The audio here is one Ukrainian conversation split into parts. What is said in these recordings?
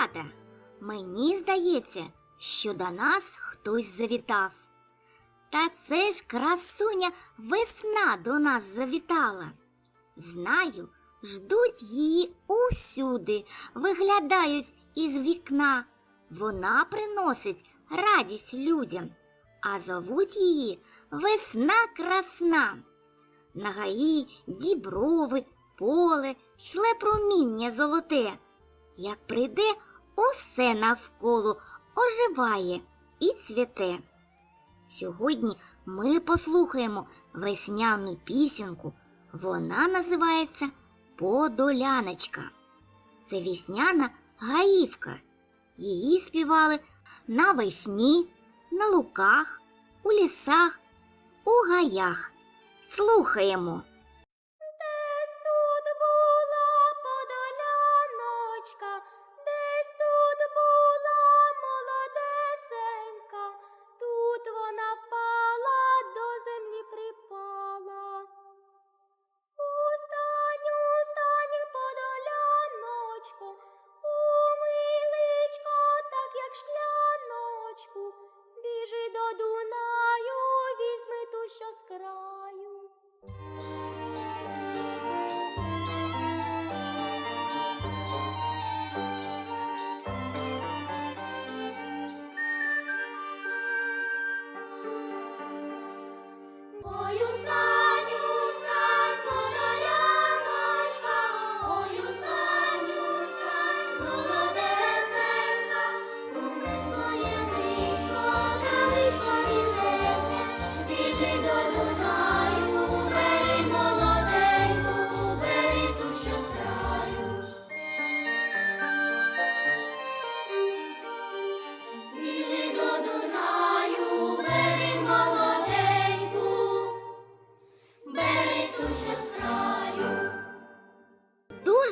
Малята, мені здається, що до нас хтось завітав. Та це ж красуня весна до нас завітала. Знаю, ждуть її усюди, виглядають із вікна. Вона приносить радість людям, а зовуть її весна красна. На гаї діброви, поле, шле проміння золоте. Як прийде, усе навколо оживає і цвіте. Сьогодні ми послухаємо весняну пісенку. Вона називається Подоляночка. Це весняна гаївка. Її співали навесні, на луках, у лісах, у гаях. Слухаємо.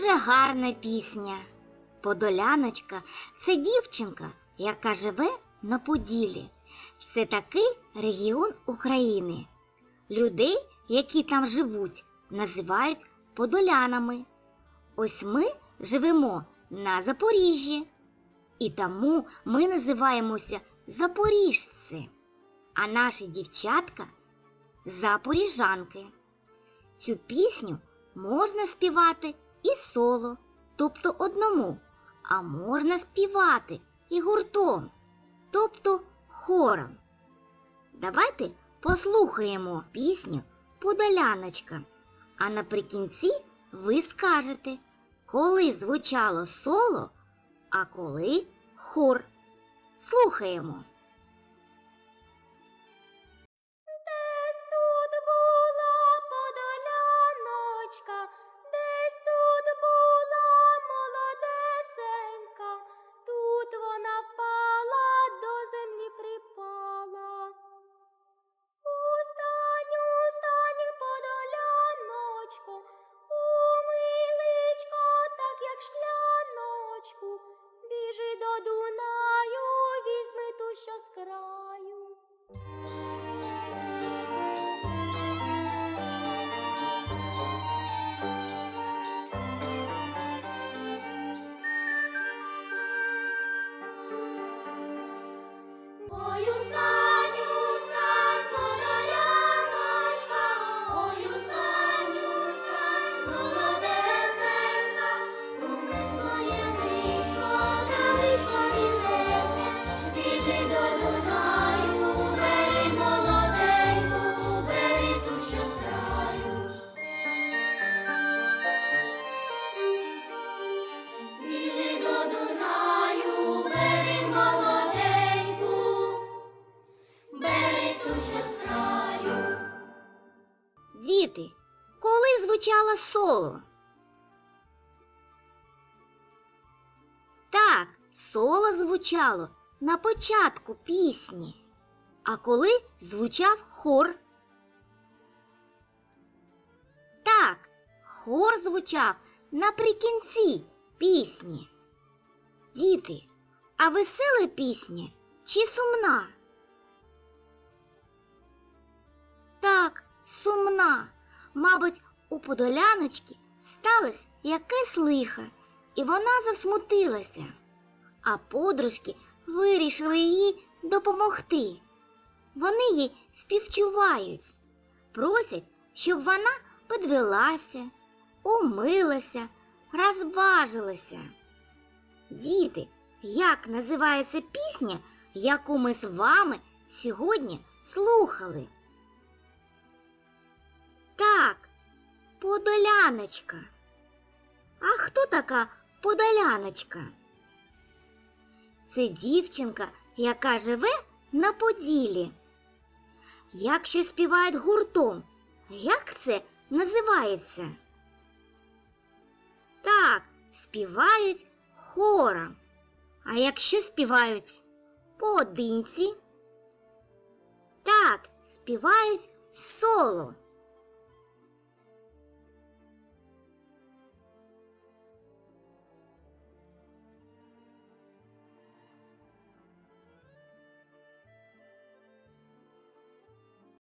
Дуже гарна пісня. Подоляночка це дівчинка, яка живе на Поділі. Це такий регіон України. Людей, які там живуть, називають подолянами. Ось ми живемо на Запоріжжі. І тому ми називаємося запоріжці, а наші дівчатка запоріжанки. Цю пісню можна співати і соло, тобто одному, а можна співати і гуртом, тобто хором. Давайте послухаємо пісню Подоляночка, а наприкінці ви скажете, коли звучало соло, а коли хор. Слухаємо. 我有。Діти, коли звучало соло? Так, соло звучало на початку пісні. А коли звучав хор? Так, хор звучав наприкінці пісні. Діти, а весела пісня чи сумна? Так, сумна. Мабуть, у подоляночки сталося якесь лихо, і вона засмутилася. а подружки вирішили їй допомогти. Вони їй співчувають, просять, щоб вона підвелася, умилася, розважилася. Діти, як називається пісня, яку ми з вами сьогодні слухали? Подоляночка. А хто така Подоляночка? Це дівчинка, яка живе на Поділі. Якщо співають гуртом, як це називається? Так, співають хором. А якщо співають поодинці? Так, співають соло.